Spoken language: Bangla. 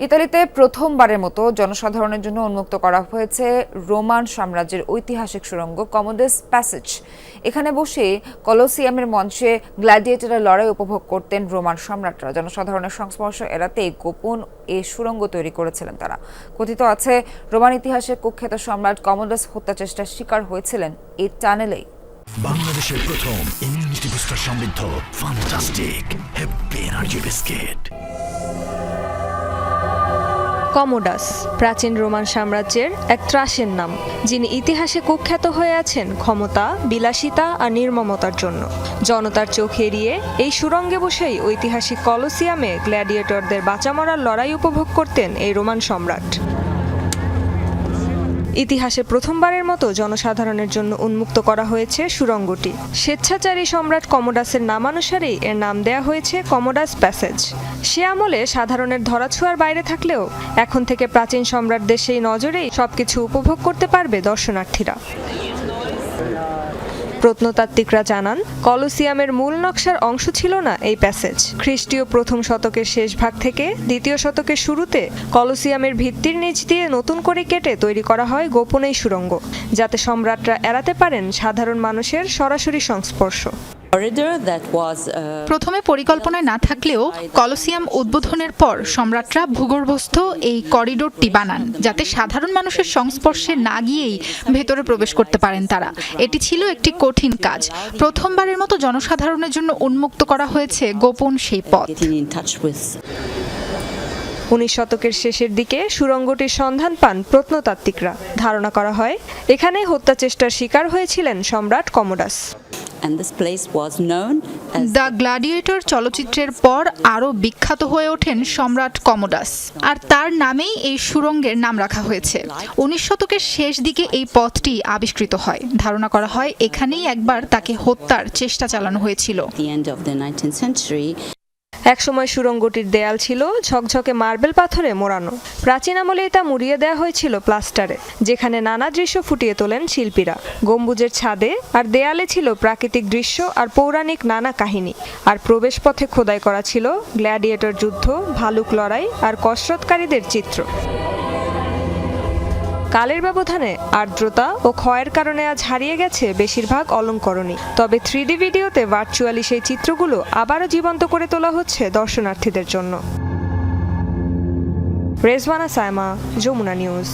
ইতালিতে প্রথমবারের মতো জনসাধারণের জন্য উন্মুক্ত করা হয়েছে রোমান সাম্রাজ্যের ঐতিহাসিক সুড়ঙ্গ কমোডেস প্যাসেজ। এখানে বসে কলোসিয়ামের মঞ্চে গ্ল্যাডিয়েটরের লড়াই উপভোগ করতেন রোমান সম্রাটরা। জনসাধারণের সংস্পর্শ এড়াতে গোপন এ সুড়ঙ্গ তৈরি করেছিলেন তারা। কথিত আছে, রোমান ইতিহাসে কুখ্যাত সম্রাট কমোডেস হত্যা চেষ্টার শিকার হয়েছিলেন এই টানেলেই। বাংলাদেশের প্রথম ইমিউনিটি বুস্টার সমৃদ্ধ fantastic happy energy biscuit. Commodus, প্রাচীন রোমান সাম্রাজ্যের এক ত্রাসের নাম, যিনি ইতিহাসে কুখ্যাত হয়ে আছেন ক্ষমতা, বিলাসিতা আর নির্মমতার জন্য। জনতার চোখ এড়িয়ে এই সুরঙ্গে বসেই ঐতিহাসিক কলোসিয়ামে গ্ল্যাডিয়েটরদের বাঁচা মরার লড়াই উপভোগ করতেন এই রোমান সম্রাট। ইতিহাসে প্রথমবারের মতো জনসাধারণের জন্য উন্মুক্ত করা হয়েছে সুড়ঙ্গটি। স্বেচ্ছাচারী সম্রাট কমোডাসের নামানুসারেই এর নাম দেয়া হয়েছে কমোডাস প্যাসেজ। সে আমলে সাধারণের ধরাছোঁয়ার বাইরে থাকলেও এখন থেকে প্রাচীন সম্রাটদের সেই নজরেই সবকিছু উপভোগ করতে পারবে দর্শনার্থীরা। প্রত্নতাত্ত্বিকরা জানান, কলোসিয়ামের মূল নকশার অংশ ছিল না এই প্যাসেজ। খ্রিস্টীয় প্রথম শতকের শেষ ভাগ থেকে দ্বিতীয় শতকের শুরুতে কলোসিয়ামের ভিত্তির নিচ দিয়ে নতুন করে কেটে তৈরি করা হয় গোপনেই সুড়ঙ্গ যাতে সম্রাটরা এড়াতে পারেন সাধারণ মানুষের সরাসরি সংস্পর্শ। Corridor that was uh, প্রথমে পরিকল্পনায় না থাকলেও কলসিয়াম উদ্বোধনের পর সম্রাটরা ভূগর্ভস্থ এই করিডোরটি বানান যাতে সাধারণ মানুষের সংস্পর্শে না গিয়েই ভেতরে প্রবেশ করতে পারেন তারা। এটি ছিল একটি কঠিন কাজ। প্রথমবারের মতো জনসাধারণের জন্য উন্মুক্ত করা হয়েছে গোপন সেই পথ। উনিশ শতকের শেষের দিকে সুড়ঙ্গটির সন্ধান পান প্রত্নতাত্ত্বিকরা। ধারণা করা হয় এখানে হত্যা চেষ্টার শিকার হয়েছিলেন সম্রাট কমোডাস। দ্য গ্ল্যাডিয়েটর চলচ্চিত্রের পর আরও বিখ্যাত হয়ে ওঠেন সম্রাট কমোডাস। আর তার নামেই এই সুরঙ্গের নাম রাখা হয়েছে। উনিশ শতকের শেষ দিকে এই পথটি আবিষ্কৃত হয়। ধারণা করা হয় এখানেই একবার তাকে হত্যার চেষ্টা চালানো হয়েছিল। The end of the 19th century একসময় সুরঙ্গটির দেয়াল ছিল ঝকঝকে মার্বেল পাথরে মোড়ানো। প্রাচীন আমলেই তা মুড়িয়ে দেওয়া হয়েছিল প্লাস্টারে, যেখানে নানা দৃশ্য ফুটিয়ে তোলেন শিল্পীরা। গম্বুজের ছাদে আর দেয়ালে ছিল প্রাকৃতিক দৃশ্য আর পৌরাণিক নানা কাহিনী। আর প্রবেশপথে খোদাই করা ছিল গ্ল্যাডিয়েটর যুদ্ধ, ভালুক লড়াই আর কসরতকারীদের চিত্র। কালের ব্যবধানে আর্দ্রতা ও ক্ষয়ের কারণে আজ হারিয়ে গেছে বেশিরভাগ অলঙ্করণী তবে থ্রিডি ভিডিওতে ভার্চুয়ালি সেই চিত্রগুলো আবারও জীবন্ত করে তোলা হচ্ছে দর্শনার্থীদের জন্য। রেজওয়ানা সায়মা, যমুনা নিউজ।